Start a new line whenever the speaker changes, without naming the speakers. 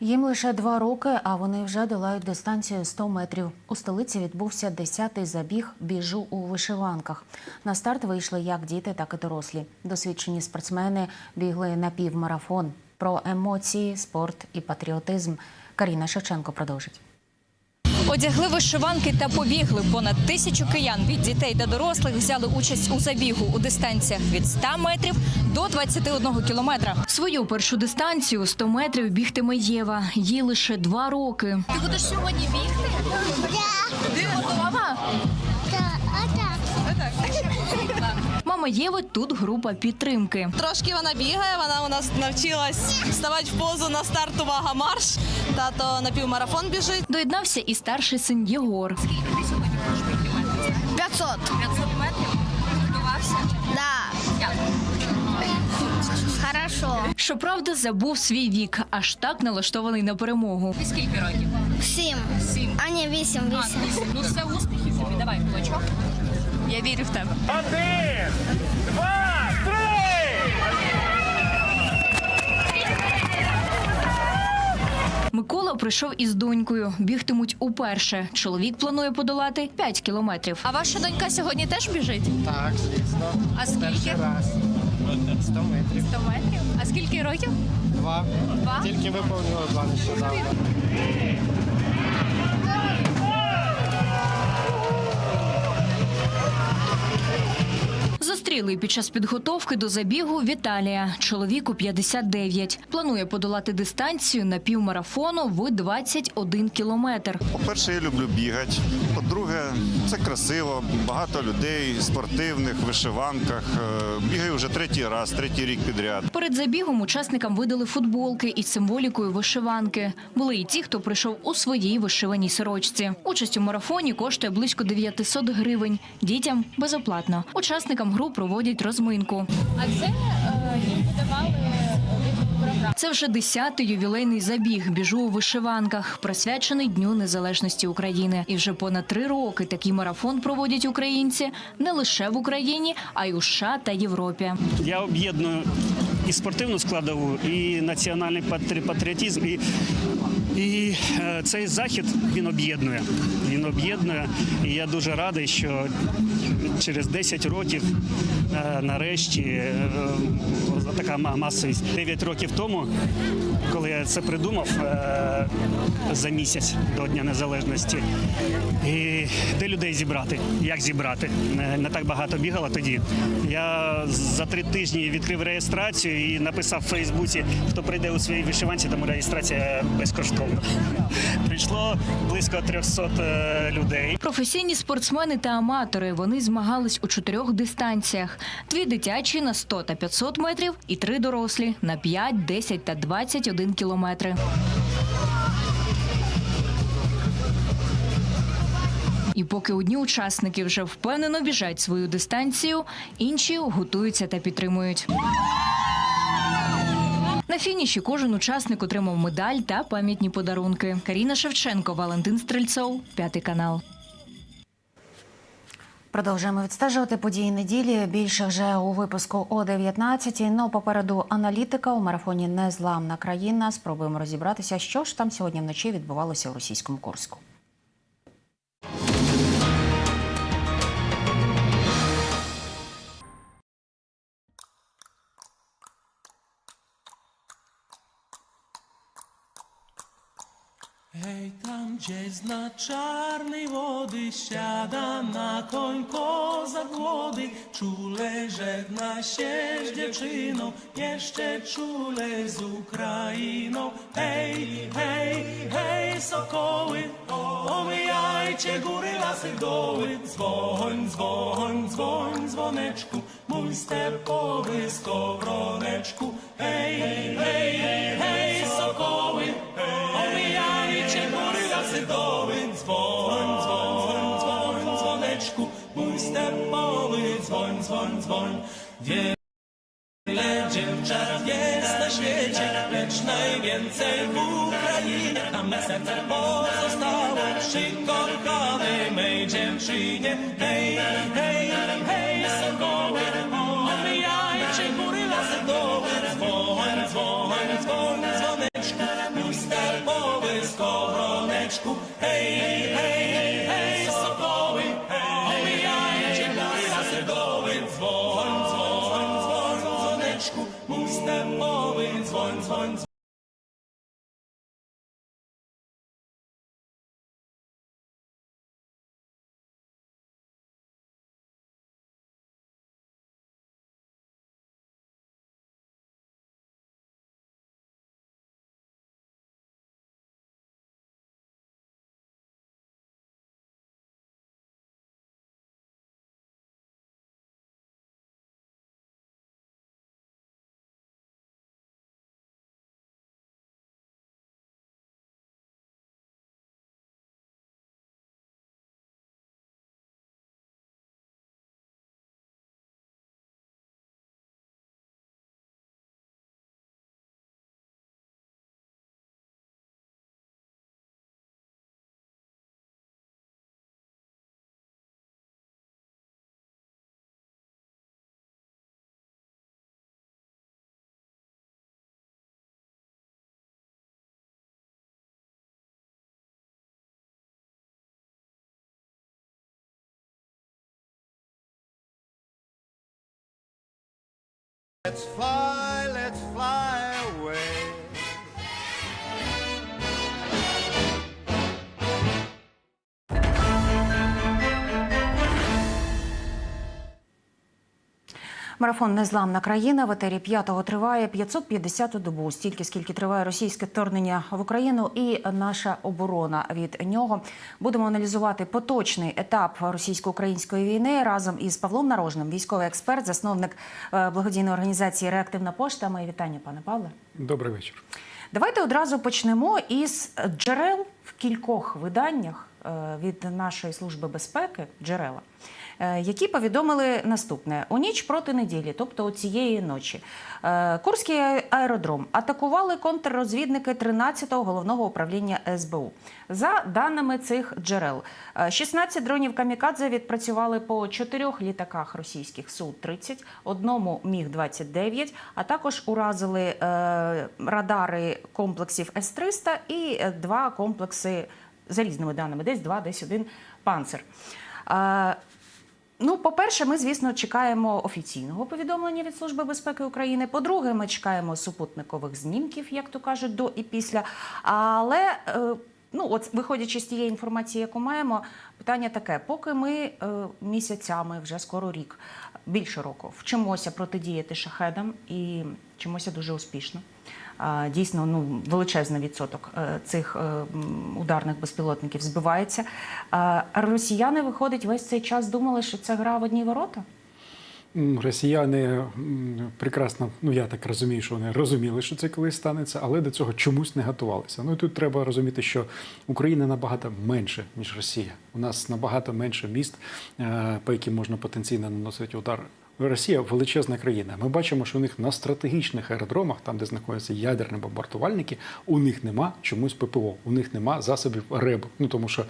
Їм лише два роки, а вони вже долають дистанцію 100 метрів. У столиці відбувся 10-й забіг біжу у вишиванках. На старт вийшли як діти, так і дорослі. Досвідчені спортсмени бігли на півмарафон. Про емоції, спорт і патріотизм. Каріна Шевченко продовжить.
Одягли вишиванки та побігли. Понад тисячу киян від дітей до дорослих взяли участь у забігу у дистанціях від 100 метрів до 21 кілометра. Свою першу дистанцію 100 метрів бігтиме Єва. Їй лише два роки. Ти будеш сьогодні бігти? Ти готова?
Так, так.
Єви тут група підтримки.
Трошки вона бігає, вона у нас навчилась ставати в позу на старт увага марш. Тато на півмарафон біжить.
Доєднався і старший син Єгор.
500.
500 метрів. Готувався?
Да. Хорошо.
Щоправда, забув свій вік, аж так налаштований на перемогу. Скільки років?
Сім. А ні, вісім, вісім.
Ну все успіхів тобі. Давай кулачок. Я вірю в тебе.
Один, два, три!
Микола прийшов із донькою. Бігтимуть уперше. Чоловік планує подолати 5 кілометрів. А ваша донька сьогодні теж біжить?
Так, звісно.
А скільки?
Перший раз. 100 метрів.
100 метрів. А скільки років?
Два.
Два?
Тільки виповнило два нещодавно.
Зустріли під час підготовки до забігу Віталія. Чоловіку 59. Планує подолати дистанцію на півмарафону в 21 кілометр.
По-перше, я люблю бігати. По-друге, це красиво, багато людей, спортивних, вишиванках. Е, Бігаю вже третій раз, третій рік підряд.
Перед забігом учасникам видали футболки із символікою вишиванки. Були і ті, хто прийшов у своїй вишиваній сорочці. Участь у марафоні коштує близько 900 гривень. Дітям безоплатно. Учасникам гру проводять розминку. А це їм подавали це вже десятий ювілейний забіг біжу у вишиванках, присвячений Дню Незалежності України. І вже понад три роки такий марафон проводять українці не лише в Україні, а й у США та Європі.
Я об'єдную і спортивну складову, і національний патрі- патріотизм. І, і е, цей захід він об'єднує. Він об'єднує. І я дуже радий, що через 10 років е, нарешті е, така масовість. 9 років тому, коли я це придумав за місяць до Дня Незалежності, і де людей зібрати? Як зібрати? Не, так багато бігало тоді. Я за три тижні відкрив реєстрацію і написав в Фейсбуці, хто прийде у своїй вишиванці, тому реєстрація безкоштовна. Прийшло близько 300 е, людей.
Професійні спортсмени та аматори. Вони змагались у чотирьох дистанціях: дві дитячі на 100 та 500 метрів, і три дорослі на 5, 10 та 21 кілометри. І поки одні учасники вже впевнено біжать свою дистанцію, інші готуються та підтримують. На фініші кожен учасник отримав медаль та пам'ятні подарунки. Каріна Шевченко, Валентин Стрельцов, п'ятий канал.
Продовжуємо відстежувати події неділі. Більше вже у випуску о 19 Ну попереду аналітика у марафоні Незламна країна. Спробуємо розібратися, що ж там сьогодні вночі відбувалося у російському Курську.
Hej, tam gdzieś na czarnej wody siada na koń kozak młody, czule żegna się z dziewczyną, jeszcze czule z Ukrainą. Hej, hej, hej, sokoły, omijajcie góry, lasy, doły, dzwoń, dzwoń, dzwoń, dzwoneczku, mój stepowy skowroneczku. Hej, hej, hej, hej, sokoły, dzwoneczku, mój stepowy, dzwoń, dzwoń, dzwoń. Wiele dziewczat jest na świecie, lecz najwięcej w Ukrainie. Tam me serce pozostało przy kochanej mej dziewczynie. Hej, hej, hej, sokoły, omijajcie góry, lasy, doły, dzwoń, dzwoń, dzwoń, dzwoneczku. mój skarbowy skowroneczku. Hej, hej, hej,
Let's fly, let's fly
Марафон Незламна країна в етері п'ятого триває 550-ту добу, стільки скільки триває російське вторгнення в Україну і наша оборона від нього. Будемо аналізувати поточний етап російсько-української війни разом із Павлом Нарожним, військовий експерт, засновник е, благодійної організації Реактивна пошта. Мої вітання, пане Павле.
Добрий вечір.
Давайте одразу почнемо із джерел в кількох виданнях е, від нашої служби безпеки джерела. Е, Які повідомили наступне у ніч проти неділі, тобто цієї ночі, е, Курський аеродром атакували контррозвідники 13-го головного управління СБУ. За даними цих джерел, е, 16 дронів камікадзе відпрацювали по чотирьох літаках російських Су-30, одному Міг-29, а також уразили е, радари комплексів С-300 і е, два комплекси за різними даними, десь два, десь один панцир. Ну, по-перше, ми, звісно, чекаємо офіційного повідомлення від Служби безпеки України. По-друге, ми чекаємо супутникових знімків, як то кажуть, до і після. Але е, ну, от виходячи з тієї інформації, яку маємо, питання таке: поки ми е, місяцями, вже скоро рік, більше року, вчимося протидіяти шахедам і вчимося дуже успішно. А, Дійсно, ну величезний відсоток е, цих е, ударних безпілотників збивається. А Росіяни виходить весь цей час думали, що це гра в одні ворота.
Росіяни прекрасно, ну я так розумію, що вони розуміли, що це колись станеться, але до цього чомусь не готувалися. Ну і тут треба розуміти, що Україна набагато менше, ніж Росія. У нас набагато менше міст, е, по яким можна потенційно наносити удар. Росія величезна країна. Ми бачимо, що у них на стратегічних аеродромах, там де знаходяться ядерні бомбардувальники, у них нема чомусь ППО, у них нема засобів РЕБ. Ну тому що